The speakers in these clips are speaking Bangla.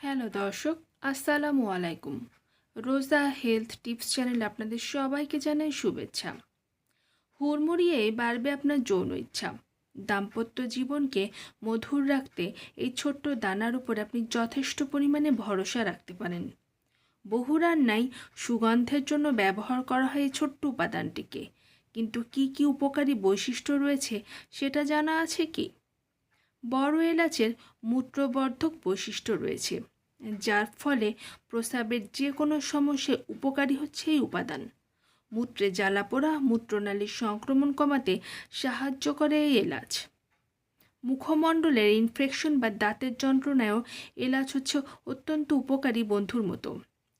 হ্যালো দর্শক, আসসালামু আলাইকুম। রোজা হেলথ টিপস চ্যানেলে আপনাদের সবাইকে জানাই শুভেচ্ছা। হুড়মুড়িয়ে বাড়বে আপনার যৌন ইচ্ছা। দাম্পত্য জীবনকে মধুর রাখতে এই ছোট্ট দানার উপর আপনি যথেষ্ট পরিমাণে ভরসা রাখতে পারেন। বহু রান্নায় সুগন্ধের জন্য ব্যবহার করা হয় এই ছোট্ট উপাদানটিকে। কিন্তু কি কি উপকারী বৈশিষ্ট্য রয়েছে সেটা জানা আছে কি? বড় এলাচের মূত্রবর্ধক বৈশিষ্ট্য রয়েছে, যার ফলে প্রস্রাবের যে কোনো সমস্যায় উপকারী হচ্ছে এই উপাদান। মূত্রে জ্বালাপোড়া মূত্রনালীর সংক্রমণ কমাতে সাহায্য করে এই এলাচ। মুখমণ্ডলের ইনফেকশন বা দাঁতের যন্ত্রণায়ও এলাচ হচ্ছে অত্যন্ত উপকারী বন্ধুর মতো।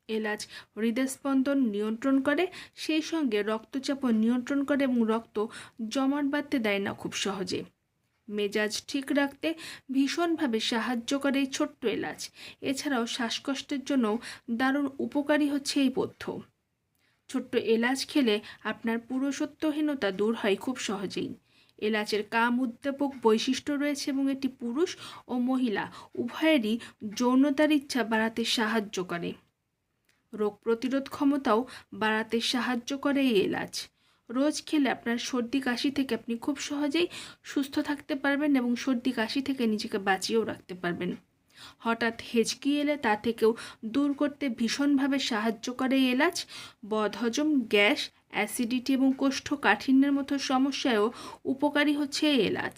এলাচ হৃদস্পন্দন নিয়ন্ত্রণ করে, সেই সঙ্গে রক্তচাপও নিয়ন্ত্রণ করে এবং রক্ত জমাট বাঁধতে দেয় না খুব সহজে। মেজাজ ঠিক রাখতে ভীষণভাবে সাহায্য করে এই ছোট্ট এলাচ। এছাড়াও শ্বাসকষ্টের জন্য দারুণ উপকারী হচ্ছে এই পথ্য ছোট্ট এলাচ খেলে আপনার পুরুষত্বহীনতা দূর হয় খুব সহজেই। এলাচের কাম উদ্দীপক বৈশিষ্ট্য রয়েছে এবং এটি পুরুষ ও মহিলা উভয়েরই যৌনতার ইচ্ছা বাড়াতে সাহায্য করে। রোগ প্রতিরোধ ক্ষমতাও বাড়াতে সাহায্য করে এই এলাচ। রোজ খেলে আপনার সর্দি কাশি থেকে আপনি খুব সহজেই সুস্থ থাকতে পারবেন এবং সর্দি কাশি থেকে নিজেকে বাঁচিয়েও রাখতে পারবেন। হঠাৎ হেঁচকি এলে তা থেকেও দূর করতে ভীষণভাবে সাহায্য করে এলাচ, বদহজম, গ্যাস, অ্যাসিডিটি এবং কোষ্ঠকাঠিন্যের মতো সমস্যায়ও উপকারী হচ্ছে এলাচ।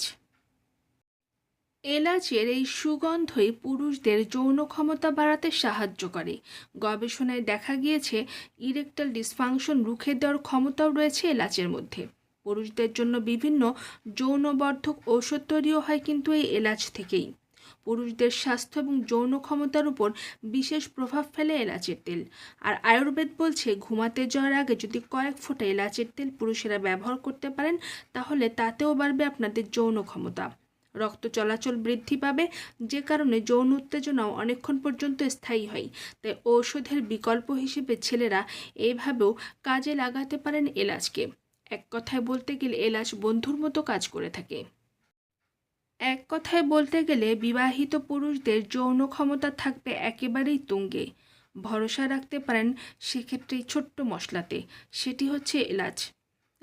এলাচের এই সুগন্ধই পুরুষদের যৌন ক্ষমতা বাড়াতে সাহায্য করে। গবেষণায় দেখা গিয়েছে, ইরেকটাল ডিসফাংশন রুখে দেওয়ার ক্ষমতাও রয়েছে এলাচের মধ্যে। পুরুষদের জন্য বিভিন্ন যৌনবর্ধক ঔষধ তৈরিও হয় কিন্তু এই এলাচ থেকেই। পুরুষদের স্বাস্থ্য এবং যৌন ক্ষমতার উপর বিশেষ প্রভাব ফেলে এলাচের তেল। আর আয়ুর্বেদ বলছে, ঘুমাতে যাওয়ার আগে যদি কয়েক ফোঁটা এলাচের তেল পুরুষেরা ব্যবহার করতে পারেন, তাহলে তাতেও বাড়বে আপনাদের যৌন ক্ষমতা রক্ত চলাচল বৃদ্ধি পাবে, যে কারণে যৌন উত্তেজনাও অনেকক্ষণ পর্যন্ত স্থায়ী হয়। তাই ঔষধের বিকল্প হিসেবে ছেলেরা এইভাবেও কাজে লাগাতে পারেন এলাচকে। এক কথায় বলতে গেলে এলাচ বন্ধুর মতো কাজ করে থাকে। এক কথায় বলতে গেলে বিবাহিত পুরুষদের যৌন ক্ষমতা থাকবে একেবারেই তুঙ্গে। ভরসা রাখতে পারেন সেক্ষেত্রে ছোট্ট মশলাতে, সেটি হচ্ছে এলাচ।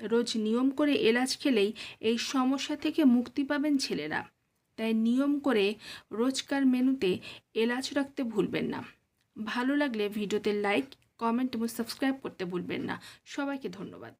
রোজ নিয়ম করে এলাচ খেলেই এই সমস্যা থেকে মুক্তি পাবেন ছেলেরা। তাই নিয়ম করে রোজকার মেনুতে এলাচ রাখতে ভুলবেন না। ভালো লাগলে ভিডিওতে লাইক, কমেন্ট এবং সাবস্ক্রাইব করতে ভুলবেন না। সবাইকে ধন্যবাদ।